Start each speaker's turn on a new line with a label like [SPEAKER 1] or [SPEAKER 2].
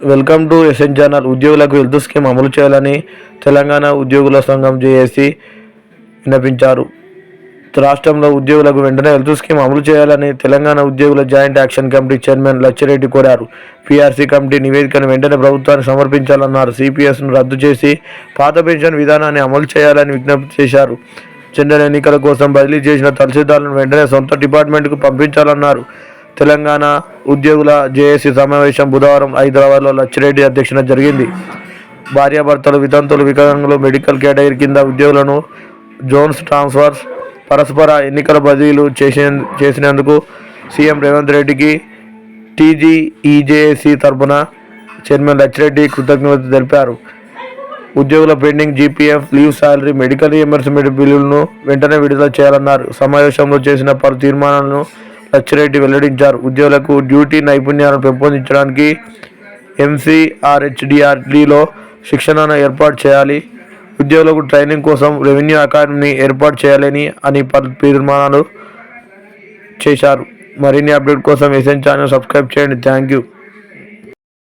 [SPEAKER 1] Welcome to SN channel ఉద్యోగులకు health scheme అమలు చేయాలని తెలంగాణ ఉద్యోగుల సంఘం జేఏసీ విన్నపించారు. రాష్ట్రంలో ఉద్యోగులకు వెంటనే హెల్త్ స్కీమ్ అమలు చేయాలని తెలంగాణ ఉద్యోగుల joint action committee chairman Lachi Reddy కోరారు. పీఆర్సీ కమిటీ నివేదికను వెంటనే ప్రభుత్వానికి సమర్పించాలన్నారు. సిపిఎస్ను రద్దు చేసి పాత పెన్షన్ విధానాన్ని అమలు చేయాలని విజ్ఞప్తి చేశారు. జనరల్ ఎన్నికల కోసం బదిలీ చేసిన తహసీల్దారులను వెంటనే సొంత డిపార్ట్మెంట్కు పంపించాలన్నారు. తెలంగాణ ఉద్యోగుల జేఏసీ సమావేశం బుధవారం హైదరాబాద్లో లచ్చిరెడ్డి అధ్యక్షన జరిగింది. భార్యాభర్తలు వితంతులు వికలాంగులు మెడికల్ కేటగిరీ కింద ఉద్యోగులను జోన్స్ ట్రాన్స్ఫర్స్ పరస్పర ఎన్నికల బదిలీలు చేసే చేసినందుకు సీఎం రేవంత్ రెడ్డికి టీజీఈజేఏసీ తరపున చైర్మన్ లచ్చిరెడ్డి కృతజ్ఞత తెలిపారు. ఉద్యోగుల pending GPF leave salary medical reimbursement బిల్లులను వెంటనే విడుదల చేయాలన్నారు. సమావేశంలో చేసిన పలు తీర్మానాలను లచ్చిరెడ్డి వెల్లడించారు. ఉద్యోగులకు డ్యూటీ నైపుణ్యాలను పెంపొందించడానికి ఎంసీఆర్హెచ్డిఆర్డీలో శిక్షణను ఏర్పాటు చేయాలి. ఉద్యోగులకు ట్రైనింగ్ కోసం రెవెన్యూ అకాడమీని ఏర్పాటు చేయాలని అని తీర్మానాలు చేశారు. మరిన్ని అప్డేట్ కోసం ఎస్ఎన్ ఛానల్ సబ్స్క్రైబ్ చేయండి. Thank you